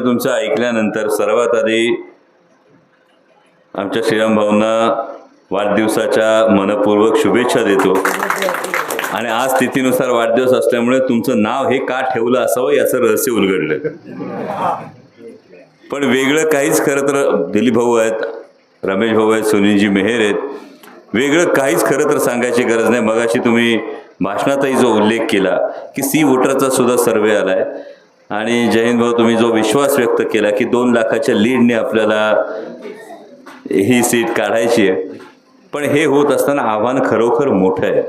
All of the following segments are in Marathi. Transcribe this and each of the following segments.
सांगितलं तुमचं ऐकल्यानंतर सर्वात आधी आमच्या श्रीराम भाऊंना वाढदिवसाच्या मनपूर्वक शुभेच्छा देतो. आणि आज तिथीनुसार वाढदिवस असल्यामुळे तुमचं नाव हे का ठेवलं असावं याचं रहस्य उलगडलं. पण वेगळं काहीच खरं तर दिलीप भाऊ आहेत रमेश भाऊ आहेत सुनीलजी मेहेर आहेत. वेगळं काहीच खरं तर सांगायची गरज नाही. मगाशी तुम्ही भाषणातही जो उल्लेख केला की सी वोटरचा सुद्धा सर्वे आलाय. आणि जयंत भाऊ तुम्ही जो विश्वास व्यक्त केला की दोन लाखाच्या लीडने आपल्याला ही सीट काढायची आहे पण हे होत असताना आव्हान खरोखर मोठं आहे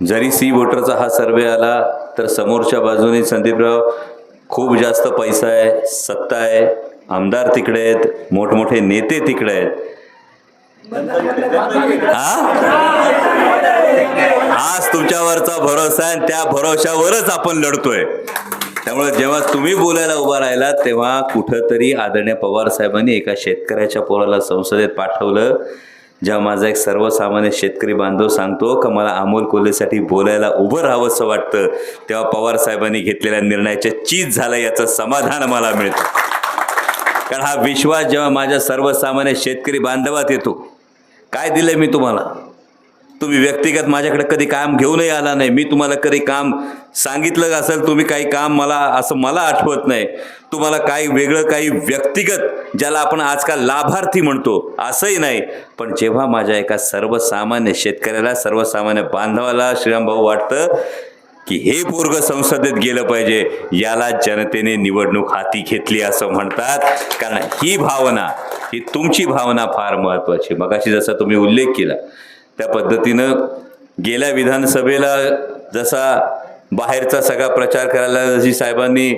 जरी सी वोटरचा हा सर्वे आला तर समोरच्या बाजूने संदीपराव खूप जास्त पैसा आहे सत्ता आहे आमदार तिकडे आहेत मोठमोठे नेते तिकडे आहेत हा? तुमच्यावरचा भरोसा आहे त्या भरोशावरच आपण लढतोय. त्यामुळे जेव्हा तुम्ही बोलायला उभा राहिलात तेव्हा कुठंतरी आदरणीय पवार साहेबांनी एका शेतकऱ्याच्या पोराला संसदेत पाठवलं जेव्हा माझा एक सर्वसामान्य शेतकरी बांधव सांगतो का मला अमोल कोल्हेसाठी बोलायला उभं राहावंसं वाटतं? तेव्हा पवार साहेबांनी घेतलेल्या निर्णयाच्या चीज झालं याचं समाधान मला मिळतं. कारण हा विश्वास जेव्हा माझ्या सर्वसामान्य शेतकरी बांधवात येतो काय दिलंय मी तुम्हाला? तुम्ही व्यक्तिगत माझ्याकडे कधी काम घेऊनही आला नाही. मी तुम्हाला कधी काम सांगितलं असेल तुम्ही काही काम मला असं मला आठवत नाही. तुम्हाला काही वेगळं काही व्यक्तिगत ज्याला आपण आजकाल लाभार्थी म्हणतो असंही नाही. पण जेव्हा माझ्या एका सर्वसामान्य शेतकऱ्याला सर्वसामान्य बांधवाला श्रीरामभाऊ वाटतं की हे पोरग संसदेत गेलं पाहिजे याला जनतेने निवडणूक हाती घेतली असं म्हणतात. कारण ही भावना ही तुमची भावना फार महत्वाची मगाशी जसा तुम्ही उल्लेख केला त्या पद्धतीनं गेल्या विधानसभेला जसा बाहेरचा सगळा प्रचार करायला जशी साहेबांनी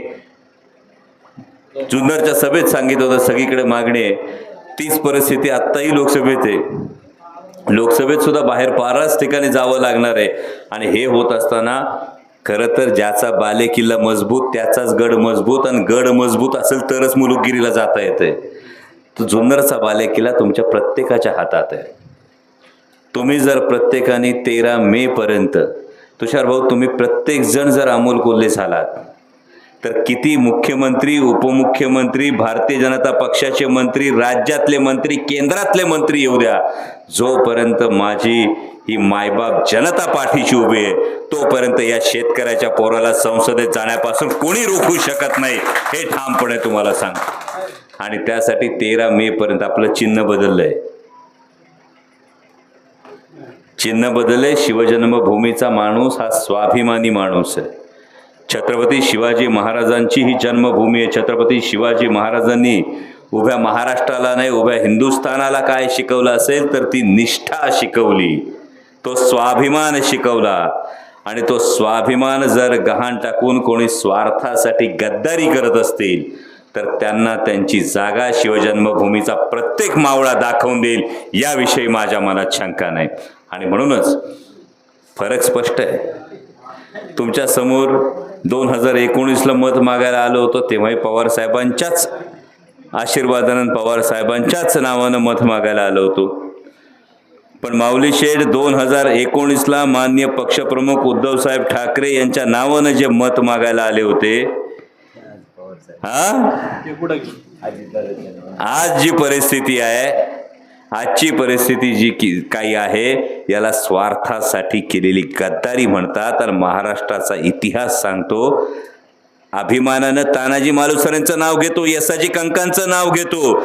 जुन्नरच्या सभेत सांगितलं होतं सगळीकडे मागणी आहे. तीच परिस्थिती आत्ताही लोकसभेत आहे. लोकसभेत सुद्धा बाहेर बाराच ठिकाणी जावं लागणार आहे. आणि हे होत असताना खरं तर ज्याचा बाले किल्ला मजबूत त्याचाच गड मजबूत आणि गड मजबूत असेल तरच मुलुकगिरीला जाता येते तो जुन्नरचा बाले किल्ला तुमच्या प्रत्येकाच्या हातात आहे. तुम्ही जर प्रत्येकाने तेरा मे पर्यंत तुषार भाऊ तुम्ही प्रत्येक जण जर अमोल कोल्हे झालात तर किती मुख्यमंत्री उपमुख्यमंत्री भारतीय जनता पक्षाचे मंत्री राज्यातले मंत्री केंद्रातले मंत्री येऊ द्या. जोपर्यंत माझी ही मायबाप जनता पाठीशी उभी आहे तोपर्यंत या शेतकऱ्याच्या पोराला संसदेत जाण्यापासून कोणी रोखू शकत नाही हे ठामपणे तुम्हाला सांग आणि त्यासाठी तेरा मे पर्यंत आपलं चिन्ह बदललंय. चिन्ह बदलले शिवजन्मभूमीचा माणूस हा स्वाभिमानी माणूस आहे. छत्रपती शिवाजी महाराजांची ही जन्मभूमी आहे. छत्रपती शिवाजी महाराजांनी उभ्या महाराष्ट्राला नाही उभ्या हिंदुस्थानाला काय शिकवलं असेल तर ती निष्ठा शिकवली. तो स्वाभिमान शिकवला. आणि तो स्वाभिमान जर गहाण टाकून कोणी स्वार्थासाठी गद्दारी करत असतील तर त्यांना त्यांची जागा शिवजन्मभूमीचा प्रत्येक मावळा दाखवून देईल. याविषयी माझ्या मनात शंका नाही. आणि म्हणूनच फरक स्पष्ट आहे. तुमच्यासमोर दोन हजार एकोणीसला मत मागायला आलो होतो तेव्हाही पवार साहेबांच्याच आशीर्वादानं पवार साहेबांच्याच नावानं मत मागायला आलो होतो. पण माऊली शेठ दोन हजार एकोणीसला मान्य पक्षप्रमुख उद्धव साहेब ठाकरे यांच्या नावानं जे मत मागायला आले होते हा? आज जी परिस्थिती आहे आजची परिस्थिती जी की काही आहे याला स्वार्थासाठी केलेली गद्दारी म्हणतात. तर महाराष्ट्राचा इतिहास सांगतो. अभिमानानं तानाजी मालुसरेंचं नाव घेतो यसाजी कंकांचं नाव घेतो.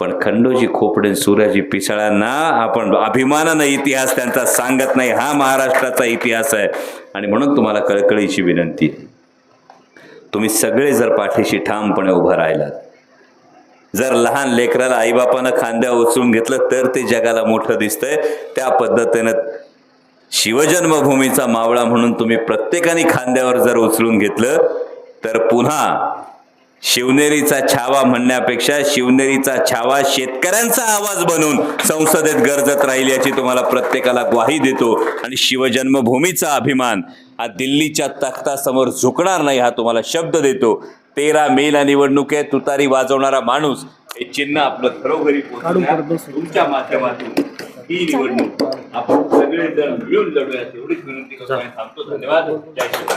पण खंडोजी खोपडे सूर्याजी पिसाळांना आपण अभिमानानं इतिहास त्यांचा सांगत नाही. हा महाराष्ट्राचा इतिहास आहे. आणि म्हणून तुम्हाला कळकळीची विनंती. तुम्ही सगळे जर पाठीशी ठामपणे उभं राहिलात जर लहान लेकराला आईबापानं खांद्या उचलून घेतलं तर ते जगाला मोठं दिसतंय. त्या पद्धतीनं शिवजन्मभूमीचा मावळा म्हणून तुम्ही प्रत्येकाने खांद्यावर जर उचलून घेतलं तर पुन्हा शिवनेरीचा छावा म्हणण्यापेक्षा शिवनेरीचा छावा शेतकऱ्यांचा आवाज बनून संसदेत गरजत राहील याची तुम्हाला प्रत्येकाला ग्वाही देतो. आणि शिवजन्मभूमीचा अभिमान हा दिल्लीच्या तख्तासमोर झुकणार नाही हा तुम्हाला शब्द देतो. तेरा मेला निवडणूक आहे तुतारी वाजवणारा माणूस हे चिन्ह आपलं घरोघरी तुमच्या माध्यमातून ही निवडणूक आपण सगळे जण मिळून लढूया एवढीच विनंती करतो थांबतो. धन्यवाद. जय श्रीराम